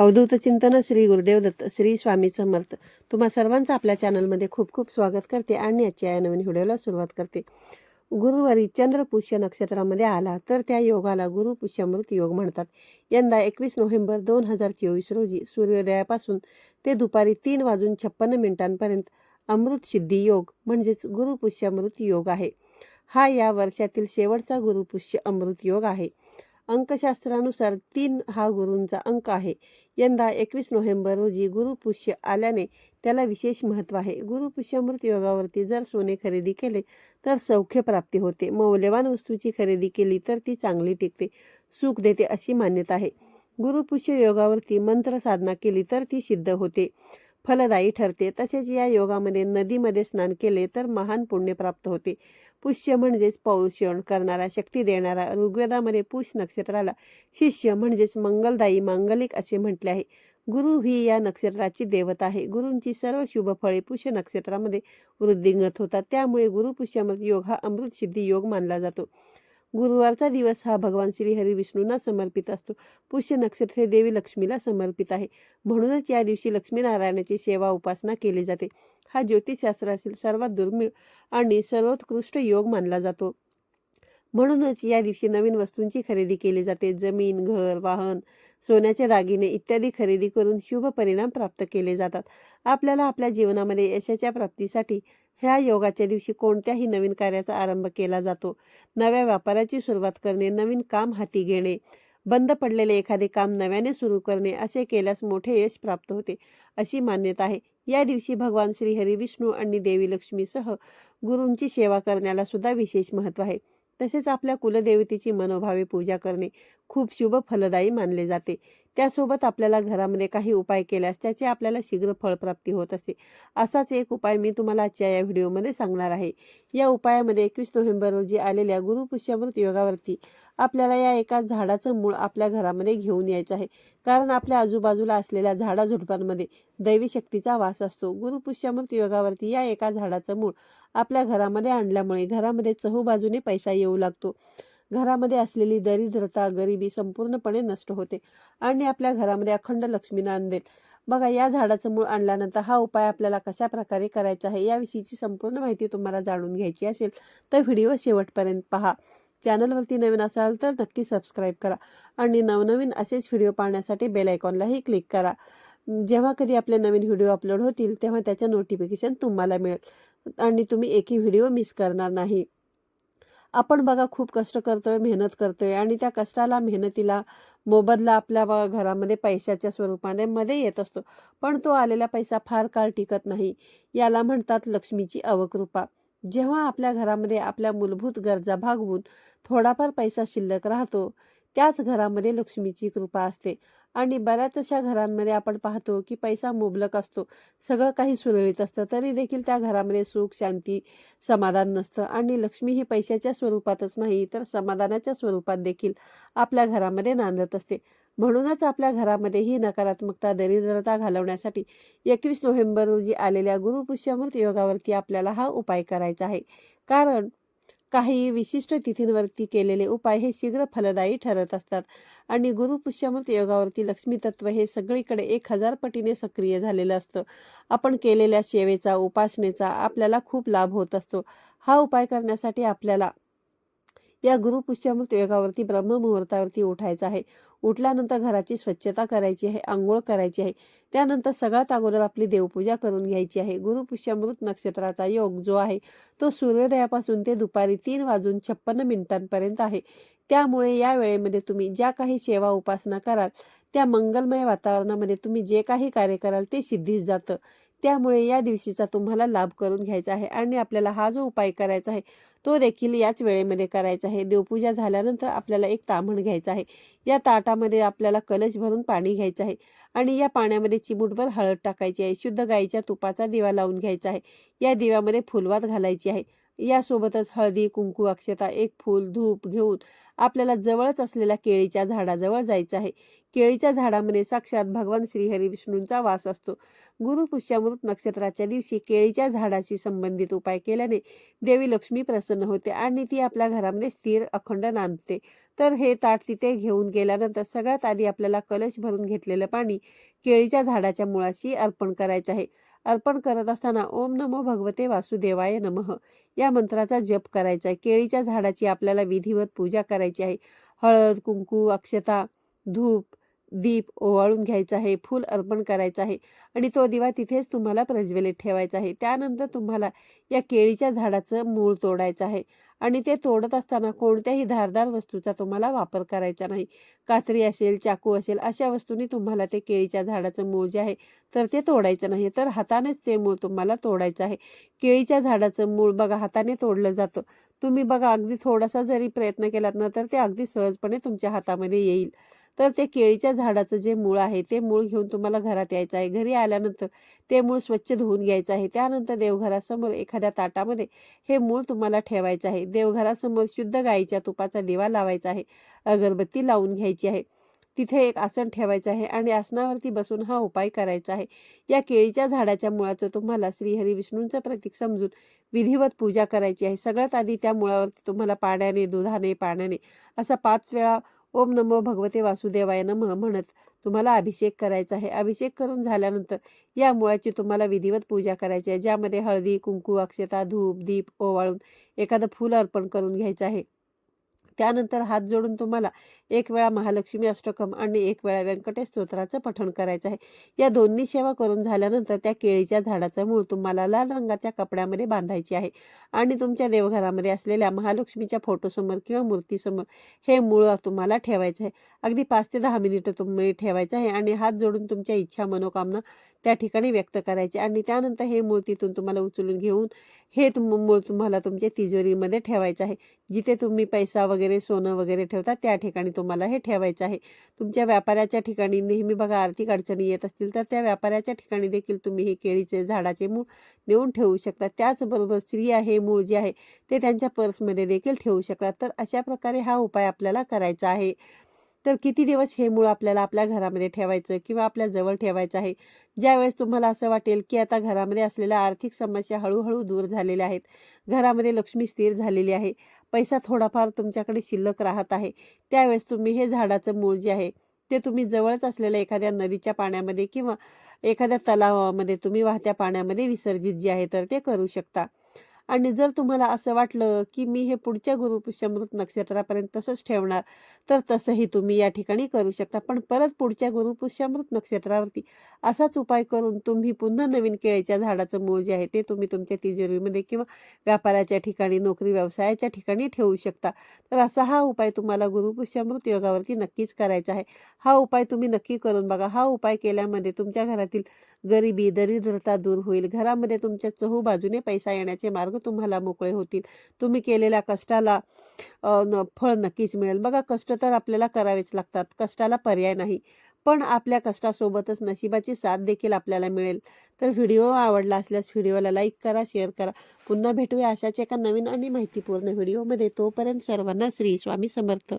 अवधूत चिंतन श्री गुरुदेव दत्त श्री स्वामी समर्थ. तुम्हा सर्वांचं आपल्या चॅनलमध्ये खूप खूप स्वागत करते आणि आजच्या या नवीन व्हिडिओला सुरुवात करते. गुरुवारी चंद्र पुष्य नक्षत्रामध्ये आला तर त्या योगाला गुरु पुष्यामृत योग म्हणतात. यंदा एकवीस नोव्हेंबर दोन हजार चोवीस रोजी सूर्योदयापासून ते दुपारी तीन वाजून छप्पन्न मिनिटांपर्यंत अमृत सिद्धी योग म्हणजेच गुरुपुष्यामृत योग आहे. हा या वर्षातील शेवटचा गुरुपुष्य अमृत योग आहे. अंकशास्त्रानुसार तीन हा गुरूंचा अंक आहे. यंदा एकवीस नोव्हेंबर रोजी गुरुपुष्य आल्याने त्याला विशेष महत्त्व आहे. गुरुपुष्यामृत योगावरती जर सोने खरेदी केले तर सौख्य प्राप्ती होते. मौल्यवान वस्तूची खरेदी केली तर ती चांगली टिकते सुख देते अशी मान्यता आहे. गुरुपुष्य योगावरती मंत्र साधना केली तर ती सिद्ध होते. फलदायी ठरते. तसेच या योगामध्ये नदीमध्ये स्नान केले तर महान पुण्य प्राप्त होते. पुष्य म्हणजेच पौषण करणारा शक्ती देणारा ऋग्वेदामध्ये पुष नक्षत्राला शिष्य म्हणजेच मंगलदायी मांगलिक असे म्हटले आहे. गुरु ही या नक्षत्राची देवता आहे. गुरूंची सर्व शुभ फळे पुष्य नक्षत्रामध्ये वृद्धिंगत होतात. त्यामुळे गुरुपुष्यामध्ये योग हा अमृत सिद्धी योग मानला जातो. गुरुवारचा दिवस हा भगवान श्री हरी विष्णूंना समर्पित असतो. पुष्य नक्षत्र हे देवी लक्ष्मीला समर्पित आहे. म्हणूनच या दिवशी लक्ष्मीनारायणाची सेवा उपासना केली जाते. हा ज्योतिषशास्त्रातील सर्वात दुर्मिळ आणि सर्वोत्कृष्ट योग मानला जातो. म्हणूनच या दिवशी नवीन वस्तूंची खरेदी केली जाते. जमीन घर वाहन सोन्याचे दागिने इत्यादी खरेदी करून शुभ परिणाम प्राप्त केले जातात. आपल्याला आपल्या जीवनामध्ये यशाच्या प्राप्तीसाठी ह्या योगाच्या दिवशी कोणत्याही नवीन कार्याचा आरंभ केला जातो. नव्या व्यापाराची सुरुवात करणे नवीन काम हाती घेणे बंद पडलेले एखादे काम नव्याने सुरू करणे असे केल्यास मोठे यश प्राप्त होते अशी मान्यता आहे. या दिवशी भगवान श्री हरी विष्णू आणि देवी लक्ष्मीसह गुरूंची सेवा करण्याला सुद्धा विशेष महत्त्व आहे. तसेच आपल्या कुलदेवतेची मनोभावे पूजा करणे खूप शुभ फलदायी मानले जाते. त्यासोबत आपल्याला घरामध्ये काही उपाय केल्यास त्याचे आपल्याला शीघ्र फळप्राप्ती होत असते. असाच एक उपाय मी तुम्हाला आजच्या या व्हिडिओमध्ये सांगणार आहे. या उपायामध्ये एकवीस नोव्हेंबर रोजी आलेल्या गुरुपुष्यामृत योगावरती आपल्याला या एका झाडाचं मूळ आपल्या घरामध्ये घेऊन यायचं आहे. कारण आपल्या आजूबाजूला असलेल्या झाडाझुडपांमध्ये दैवी शक्तीचा वास असतो. गुरुपुष्यामृत योगावरती या एका झाडाचं मूळ आपल्या घरामध्ये आणल्यामुळे घरामध्ये चहूबाजूने पैसा येऊ लागतो. घरामध्ये असलेली दरिद्रता गरिबी संपूर्णपणे नष्ट होते आणि आपल्या घरामध्ये अखंड लक्ष्मी नांदेल बघा या झाडाचं मूळ आणल्यानंतर हा उपाय आपल्याला कशा प्रकारे करायचा आहे याविषयीची संपूर्ण माहिती तुम्हाला जाणून घ्यायची असेल तर व्हिडिओ शेवटपर्यंत पहा. चॅनलवरती नवीन असाल तर नक्की सबस्क्राईब करा आणि नवनवीन असेच व्हिडिओ पाहण्यासाठी बेल आयकॉनलाही क्लिक करा. जेव्हा कधी आपले नवीन व्हिडिओ अपलोड होतील तेव्हा त्याचं नोटिफिकेशन तुम्हाला मिळेल आणि तुम्ही एकही व्हिडिओ मिस करणार नाही. आपण बघा खूप कष्ट करतोय मेहनत करतोय आणि त्या कष्टाला मेहनतीला मोबदला आपल्या बघा घरामध्ये पैशाच्या स्वरूपाने मध्ये येत असतो. पण तो आलेला पैसा फार काळ टिकत नाही. याला म्हणतात लक्ष्मीची अवकृपा. जेव्हा आपल्या घरामध्ये आपल्या मूलभूत गरजा भागवून थोडाफार पैसा शिल्लक राहतो त्याच घरामध्ये लक्ष्मीची कृपा असते. आणि बऱ्याच अशा घरांमध्ये आपण पाहतो की पैसा मुबलक असतो. सगळं काही सुरळीत असतं. तरी देखील त्या घरामध्ये सुख शांती समाधान नसतं. आणि लक्ष्मी ही पैशाच्या स्वरूपातच नाही तर समाधानाच्या स्वरूपात देखील आपल्या घरामध्ये नांदत असते. म्हणूनच आपल्या घरामध्ये ही नकारात्मकता दरिद्रता घालवण्यासाठी एकवीस नोव्हेंबर रोजी आलेल्या गुरुपुष्यमृत योगावरती आपल्याला हा उपाय करायचा आहे. कारण काही विशिष्ट तिथींवरती केलेले उपाय हे शीघ्र फलदायी ठरत असतात. आणि गुरुपुष्यमृत योगावरती लक्ष्मी तत्व हे सगळीकडे एक हजार पटीने सक्रिय झालेलं असतं. आपण केलेल्या सेवेचा उपासनेचा आपल्याला खूप लाभ होत असतो. हा उपाय करण्यासाठी आपल्याला या गुरुपुष्यामृत योगावरती ब्रह्ममुहूर्तावरती उठायचं आहे. उठल्यानंतर घराची स्वच्छता करायची आहे आंघोळ करायची आहे. त्यानंतर सगळ्यात अगोदर आपली देवपूजा करून घ्यायची आहे. गुरुपुष्यामृत नक्षत्राचा योग जो आहे तो सूर्योदयापासून ते दुपारी तीन वाजून छप्पन्न मिनिटांपर्यंत आहे. त्यामुळे या वेळेमध्ये तुम्ही ज्या काही सेवा उपासना कराल त्या मंगलमय वातावरणामध्ये तुम्ही जे काही कार्य कराल ते सिद्धीस जातं. त्यामुळे या दिवशीचा तुम्हाला लाभ करून घ्यायचा आहे आणि आपल्याला हा जो उपाय करायचा आहे तो देखील याच वेळेमध्ये करायचा आहे. देवपूजा झाल्यानंतर आपल्याला एक तामण घ्यायचा आहे. या ताटामध्ये आपल्याला कलश भरून पाणी घ्यायचं आहे आणि या पाण्यामध्ये चिमूटभर हळद टाकायची आहे. शुद्ध गाईच्या तुपाचा दिवा लावून घ्यायचा आहे. या दिव्यामध्ये फुलवात घालायची आहे. यासोबतच हळदी कुंकू अक्षता एक फूल धूप घेऊन आपल्याला जवळच असलेल्या केळीच्या झाडाजवळ जायचं आहे. केळीच्या झाडामध्ये साक्षात भगवान श्रीहरी विष्णूंचा वास असतो. गुरुपुष्यामृत नक्षत्राच्या दिवशी केळीच्या झाडाशी संबंधित उपाय केल्याने देवी लक्ष्मी प्रसन्न होते आणि ती आपल्या घरामध्ये स्थिर अखंड नांदते. तर हे ताट तिथे घेऊन गेल्यानंतर सगळ्यात आधी आपल्याला कलश भरून घेतलेलं पाणी केळीच्या झाडाच्या मुळाशी अर्पण करायचं आहे. अर्पण करत असताना ओम नमो भगवते वासुदेवाय नमः. या मंत्राचा जप करायचा. आहे केळीच्या झाडाची आपल्याला विधिवत पूजा करायची आहे. हळद कुंकू अक्षता धूप दीप ओवाळून घ्यायचा आहे फूल अर्पण करायचं आहे आणि तो दिवा तिथेच तुम्हाला प्रज्वलित ठेवायचा आहे. त्यानंतर तुम्हाला या केळीच्या झाडाचं मूळ तोडायचं आहे आणि ते तोडत असताना कोणत्याही धारदार वस्तूचा तुम्हाला वापर करायचा नाही. कात्री असेल चाकू असेल अशा वस्तूंनी तुम्हाला ते केळीच्या झाडाचं मूळ जे आहे तर ते तोडायचं नाही तर हातानेच ते मूळ तुम्हाला तोडायचं आहे. केळीच्या झाडाचं मूळ बघा हाताने तोडलं जातं. तुम्ही बघा अगदी थोडासा जरी प्रयत्न केलात ना तर ते अगदी सहजपणे तुमच्या हातामध्ये येईल. तर ते केळीच्या झाडाचं जे मूळ आहे ते मूळ घेऊन तुम्हाला घरात यायचं आहे. घरी आल्यानंतर ते मूळ स्वच्छ धुवून घ्यायचं आहे. त्यानंतर देवघरासमोर एखाद्या ताटामध्ये हे मूळ तुम्हाला ठेवायचं आहे. देवघरासमोर शुद्ध गाईच्या तुपाचा दिवा लावायचा आहे. अगरबत्ती लावून घ्यायची आहे. तिथे एक आसन ठेवायचं आहे आणि आसनावरती बसून हा उपाय करायचा आहे. या केळीच्या झाडाच्या मुळाचं तुम्हाला श्रीहरी विष्णूंचं प्रतीक समजून विधिवत पूजा करायची आहे. सगळ्यात आधी त्या मुळावरती तुम्हाला पाण्याने दुधाने पाण्याने असा पाच वेळा ओम नमो भगवते वासुदेवाय नमः म्हणत तुम्हाला अभिषेक करायचा आहे. अभिषेक करून झाल्यानंतर या मुळाची तुम्हाला विधिवत पूजा करायची आहे. ज्यामध्ये हळदी कुंकू अक्षता धूप दीप ओवाळून एखादं फूल अर्पण करून घ्यायचं आहे. त्यानंतर हात जोडून तुम्हाला एक वेळा महालक्ष्मी अष्टकम आणि एक वेळा व्यंकटेश स्तोत्राचं पठण करायचं आहे. या दोन्ही सेवा करून झाल्यानंतर त्या केळीच्या झाडाचं मूळ तुम्हाला लाल रंगाच्या कपड्यामध्ये बांधायचे आहे. आणि तुमच्या देवघरामध्ये असलेल्या महालक्ष्मीच्या फोटोसमोर किंवा मूर्तीसमोर हे मूळ तुम्हाला ठेवायचं आहे. अगदी पाच ते दहा मिनिटं तुम्ही ठेवायचं आहे आणि हात जोडून तुमच्या इच्छा मनोकामना त्या ठिकाणी व्यक्त करायचे आणि त्यानंतर हे मूळ तिथून तुम्हाला उचलून घेऊन हे तुम मूळ तुम्हाला तुमच्या तिजोरीमध्ये ठेवायचं आहे. जिथे तुम्ही पैसा वगैरे सोनं वगैरे ठेवता त्या ठिकाणी तुम्हाला हे ठेवायचं आहे. तुमच्या व्यापाऱ्याच्या ठिकाणी नेहमी बघा आर्थिक अडचणी येत असतील तर त्या व्यापाऱ्याच्या ठिकाणी देखील तुम्ही हे केळीचे झाडाचे मूळ नेऊन ठेवू शकता. त्याचबरोबर स्त्रिया हे मूळ जे आहे ते त्यांच्या पर्समध्ये देखील ठेवू शकतात. तर अशा प्रकारे हा उपाय आपल्याला करायचा आहे. तर किती दिवस हे मूळ आपल्याला आपल्या घरामध्ये ठेवायचं किंवा आपल्या जवळ ठेवायचं आहे? ज्यावेळेस तुम्हाला असं वाटेल की आता घरामध्ये असलेल्या आर्थिक समस्या हळूहळू दूर झालेल्या आहेत घरामध्ये लक्ष्मी स्थिर झालेली आहे पैसा थोडाफार तुमच्याकडे शिल्लक राहत आहे त्यावेळेस तुम्ही हे झाडाचं मूळ जे आहे ते तुम्ही जवळच असलेल्या एखाद्या नदीच्या पाण्यामध्ये किंवा एखाद्या तलावामध्ये तुम्ही वाहत्या पाण्यामध्ये विसर्जित जे आहे तर ते करू शकता. आणि जर तुम्हाला असं वाटलं की मी हे पुढच्या गुरुपुष्यामृत नक्षत्रापर्यंत तसंच ठेवणार तर तसंही तुम्ही या ठिकाणी करू शकता. पण परत पुढच्या गुरुपुष्यामृत नक्षत्रावरती असाच उपाय करून तुम्ही पुन्हा नवीन केळीच्या झाडाचं मूळ जे आहे ते तुम्ही तुमच्या तिजोरीमध्ये किंवा व्यापाराच्या ठिकाणी नोकरी व्यवसायाच्या ठिकाणी ठेवू शकता. तर असा हा उपाय तुम्हाला गुरुपुष्यामृत योगावरती नक्कीच करायचा आहे. हा उपाय तुम्ही नक्की करून बघा. हा उपाय केल्यामध्ये तुमच्या घरातील गरिबी दरिद्रता दूर होईल. घरामध्ये तुमच्या चहू बाजूने पैसा येण्याचे मार्ग तुम्हाला मोकळे होतील. तुम्ही केलेल्या कष्टाला फळ नक्कीच मिळेल. बघा कष्ट तर आपल्याला करावेच लागतात. कष्टाला पर्याय नाही. पण आपल्या कष्टासोबतच नशिबाची साथ देखील आपल्याला मिळेल. तर व्हिडिओ आवडला असल्यास व्हिडिओला लाईक करा शेअर करा. पुन्हा भेटूया अशाच एका नवीन आणि माहितीपूर्ण व्हिडिओमध्ये. तोपर्यंत सर्वांना श्री स्वामी समर्थ.